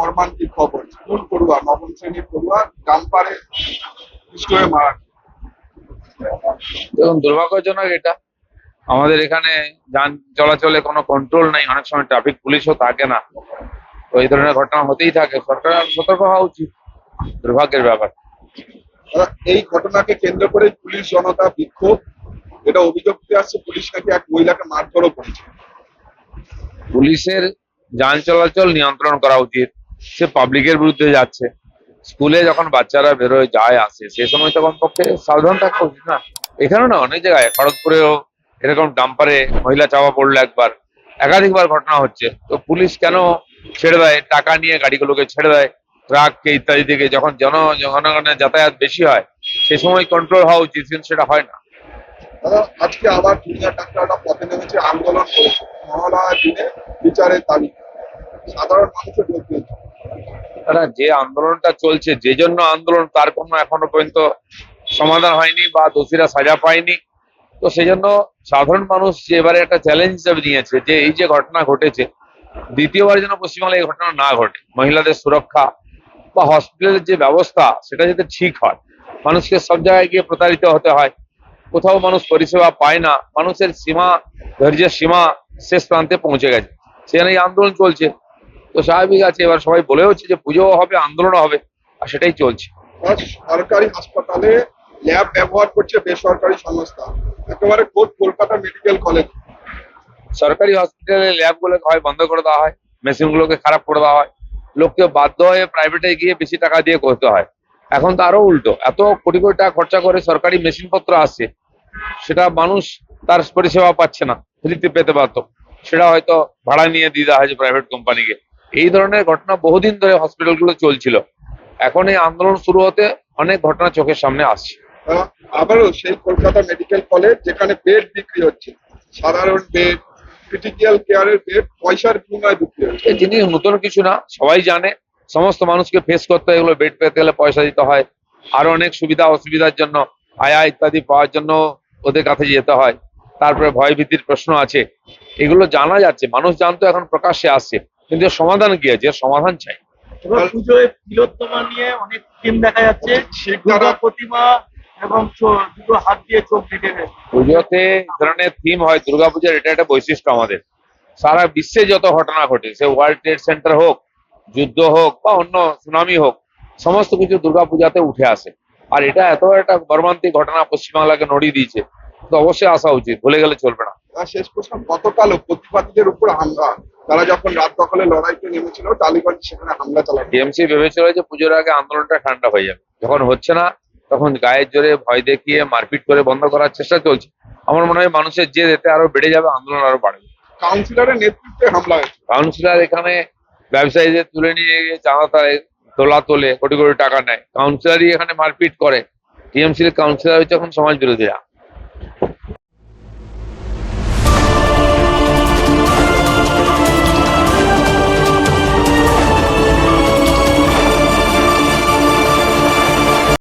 মর্মান্তিক খবর। স্কুল পড়ুয়া নবম শ্রেণির পড়ুয়া ডাম্পারে পিষ্ট হয়ে মারা দেখুন দুর্ভাগ্যজনক এটা। আমাদের এখানে যান চলাচলে কোনো কন্ট্রোল নেই। অনেক সময় ট্রাফিক পুলিশও থাকে না। তো এই ধরনের ঘটনা হতেই থাকে। সরকার সতর্ক হওয়া উচিত। দুর্ভাগ্যের ব্যাপার। এই ঘটনাকে কেন্দ্র করে পুলিশ জনতা বিক্ষোভ। এটা অভিযোগ আসছে পুলিশ নাকি এক মহিলাকে মারধরও করেছে। পুলিশের যান চলাচল নিয়ন্ত্রণ করা উচিত। সে পাবলিকের বিরুদ্ধে যাচ্ছে। স্কুলে যখন বাচ্চারা বেরোয়, যায়, আসে, সে সময় তখন পক্ষে সাবধান থাকা উচিত না। এখানেও না, অনেক জায়গায়, খড়গপুরেও এরকম ডাম্পারে মহিলা চাপা পড়ল একবার। একাধিকবার ঘটনা হচ্ছে। তো পুলিশ কেন ছেড়ে দেয়? টাকা নিয়ে গাড়িগুলোকে ছেড়ে দেয়? ট্রাককে ইত্যাদি থেকে যখন জন, জনগণের যাতায়াত বেশি হয়, সে সময় কন্ট্রোল হওয়া উচিত, কিন্তু সেটা হয় না। আজকে আবার ডাক্তাররা পথে নেমেছে, আন্দোলন করেছে। বিচারের দাবি। সাধারণ মানুষের যে আন্দোলনটা চলছে, যে জন্য আন্দোলন, তার কোনো এখনও পর্যন্ত সমাধান হয়নি বা দোষীরা সাজা পায়নি। তো সেই জন্য সাধারণ মানুষ যে এবারে একটা চ্যালেঞ্জ হিসাবে নিয়েছে, যে এই যে ঘটনা ঘটেছে, দ্বিতীয়বার যেন পশ্চিমবাংলায় এই ঘটনা না ঘটে, মহিলাদের সুরক্ষা বা হসপিটালের যে ব্যবস্থা, সেটা যাতে ঠিক হয়। মানুষকে সব জায়গায় গিয়ে প্রতারিত হতে হয়। কোথাও মানুষ পরিষেবা পায় না। মানুষের সীমা, ধৈর্যের সীমা শেষ প্রান্তে পৌঁছে গেছে। সেখানে আন্দোলন চলছে। তো স্বাভাবিক আছে এবার সবাই বলে হচ্ছে যে পুজোও হবে আন্দোলনও হবে আর সেটাই চলছে। সরকারি হাসপাতালে ল্যাব ব্যবহার করছে বেসরকারি সংস্থা একেবারে খোদ কলকাতা মেডিকেল কলেজ। সরকারি হসপিটালে ল্যাবগুলোকে হয় বন্ধ করে দেওয়া হয় মেশিনগুলোকে খারাপ করে দেওয়া হয়। লোককে বাধ্য হয়ে প্রাইভেটে গিয়ে বেশি টাকা দিয়ে করতে হয়। এখন তো আরও উল্টো এত কোটি কোটি টাকা খরচা করে সরকারি মেশিনপত্র আসছে সেটা মানুষ তার পরিষেবা পাচ্ছে না ফ্রিতে পেতে পারত সেটা হয়তো ভাড়া নিয়ে দিয়ে দেওয়া হয়েছে প্রাইভেট কোম্পানিকে এই ধরনের ঘটনা বহুদিন ধরে হসপিটালগুলো চলছিল। এখন এই আন্দোলন শুরু হতে অনেক ঘটনা চোখের সামনে আসছে। আবারও সেই কলকাতা মেডিকেল কলেজ যেখানে বেড বিক্রি হচ্ছে সাধারণ বেড ক্রিটিক্যাল কেয়ারের বেড পয়সার বিনিময়ে বিক্রি হচ্ছে। এই জিনিস নতুন কিছু না সবাই জানে সমস্ত মানুষকে ফেস করতে হয় এগুলো বেড পেতে গেলে পয়সা দিতে হয়। আরও অনেক সুবিধা অসুবিধার জন্য আয়া ইত্যাদি পাওয়ার জন্য ওদের কাছে যেতে হয়। তারপরে ভয় ভীতির প্রশ্ন আছে। এগুলো জানা যাচ্ছে। মানুষ জানতো এখন প্রকাশ্যে আসছে। কিন্তু সমাধান কি আছে? সমাধান চাই। পুজোয় তিলোত্তমা নিয়ে অনেক থিম দেখা যাচ্ছে। প্রতিমা এবং দুটো হাত দিয়ে চোখ ঢেকে পুজোতে ধরনের থিম হয়। দুর্গাপূজার এটা একটা বৈশিষ্ট্য আমাদের। সারা বিশ্বে যত ঘটনা ঘটে সে ওয়ার্ল্ড ট্রেড সেন্টার হোক যুদ্ধ হোক বা অন্য সুনামি হোক সমস্ত কিছু দুর্গাপূজাতে উঠে আসে। আর এটা এত একটা মর্মান্তিক ঘটনা পশ্চিমবাংলাকে নড়িয়ে দিয়েছে। তো অবশ্যই আসা উচিত ভুলে গেলে চলবে না। শেষ প্রশ্ন গতকাল প্রতিবাদীদের উপর হামলা। তারা যখন রাত দখলে লড়াইতে নেমেছিল টালিগঞ্জ সেখানে হামলা চালানো। টিএমসি ভেবেছিল যে পুজোর আগে আন্দোলনটা ঠান্ডা হয়ে যাবে। যখন হচ্ছে না তখন গায়ের জোরে ভয় দেখিয়ে মারপিট করে বন্ধ করার চেষ্টা চলছে। আমার মনে হয় মানুষের জেদ এতে আরও বেড়ে যাবে আন্দোলন আরও বাড়বে। কাউন্সিলরের নেতৃত্বে হামলা হয়েছে। কাউন্সিলর এখানে ব্যবসায়ীদের তুলে নিয়ে গিয়ে চাঁদা তারে তোলা তোলে কোটি কোটি টাকা নেয়। কাউন্সিলরই এখানে মারপিট করে। টিএমসির কাউন্সিলর হচ্ছে এখন সমাজ বিরোধীরা